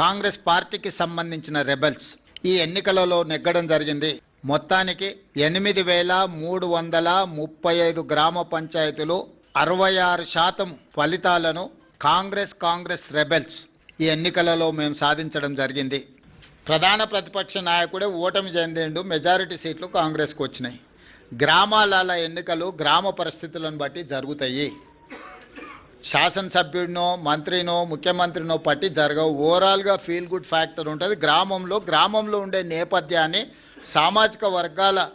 కాంగ్రెస్ పార్టీకి సంబంధించిన రెబెల్స్ ఈ ఎన్నికలలో నెగ్గడం జరిగింది. మొత్తానికి ఎనిమిది వేల మూడు వందల ముప్పై ఐదు గ్రామ పంచాయతీలు అరవై ఆరు శాతం ఫలితాలను కాంగ్రెస్ కాంగ్రెస్ రెబెల్స్ ఈ ఎన్నికలలో మేము సాధించడం జరిగింది. ప్రధాన ప్రతిపక్ష నాయకుడే ఓటమి చెందిండు మెజారిటీ సీట్లు కాంగ్రెస్కు వచ్చినాయి. గ్రామాల ఎన్నికలు గ్రామ పరిస్థితులను బట్టి జరుగుతాయి. శాసనసభ్యుడినో మంత్రినో ముఖ్యమంత్రినో పట్టి జరగవు. ఓవరాల్గా ఫీల్ గుడ్ ఫ్యాక్టర్ ఉంటుంది. గ్రామంలో గ్రామంలో ఉండే నేపథ్యాన్ని సామాజిక వర్గాల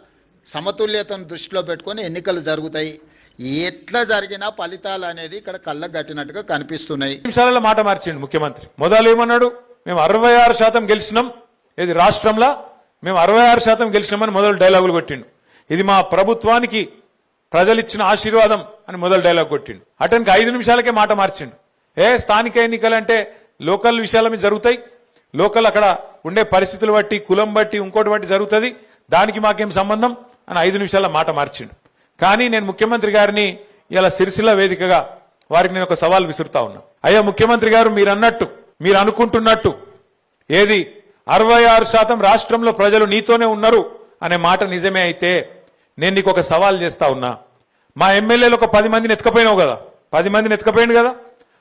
సమతుల్యతను దృష్టిలో పెట్టుకొని ఎన్నికలు జరుగుతాయి. ఎట్లా జరిగినా ఫలితాలు అనేది ఇక్కడ కళ్ళకు కట్టినట్టుగా కనిపిస్తున్నాయి. నిమిషాలలో మాట మార్చిండు ముఖ్యమంత్రి. మొదలు ఏమన్నాడు? మేము అరవై ఆరు శాతం గెలిచినాం. ఇది రాష్ట్రంలో. మేము అరవై ఆరు శాతం గెలిచినామని మొదలు డైలాగులు కొట్టిండు. ఇది మా ప్రభుత్వానికి ప్రజలు ఇచ్చిన ఆశీర్వాదం అని మొదలు డైలాగ్ కొట్టిండు. అటెన్కి ఐదు నిమిషాలకే మాట మార్చిండు. ఏ స్థానిక ఎన్నికలంటే లోకల్ విషయాల మీద జరుగుతాయి. లోకల్ అక్కడ ఉండే పరిస్థితులు బట్టి కులం బట్టి ఇంకోటి బట్టి జరుగుతుంది. దానికి మాకేం సంబంధం అని ఐదు నిమిషాల మాట మార్చిండు. కానీ నేను ముఖ్యమంత్రి గారిని ఇలా సిరిసిల్ల వేదికగా వారికి నేను ఒక సవాల్ విసురుతా ఉన్నా. అయ్యా ముఖ్యమంత్రి గారు మీరు అన్నట్టు మీరు అనుకుంటున్నట్టు ఏది అరవై ఆరు శాతం రాష్ట్రంలో ప్రజలు నీతోనే ఉన్నారు అనే మాట నిజమే అయితే నేను నీకు ఒక సవాల్ చేస్తా ఉన్నా. మా ఎమ్మెల్యేలు ఒక పది మందిని ఎత్తుకపోయినావు కదా. పది మందిని ఎత్తుకపోయింది కదా.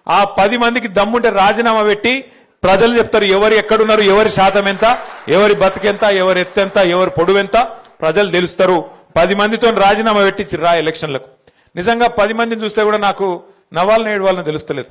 ఆ పది మందికి దమ్ముంటే రాజీనామా పెట్టి ప్రజలు చెప్తారు ఎవరు ఎక్కడున్నారు ఎవరి శాతం ఎంత ఎవరి బతికెంత ఎవరి ఎత్తెంత ఎవరి పొడువెంత ప్రజలు తెలుస్తారు. పది మందితో రాజీనామా పెట్టి రా ఎలక్షన్లకు. నిజంగా పది మందిని చూస్తే కూడా నాకు నవ్వాలని ఏడవాలని తెలుస్తలేదు.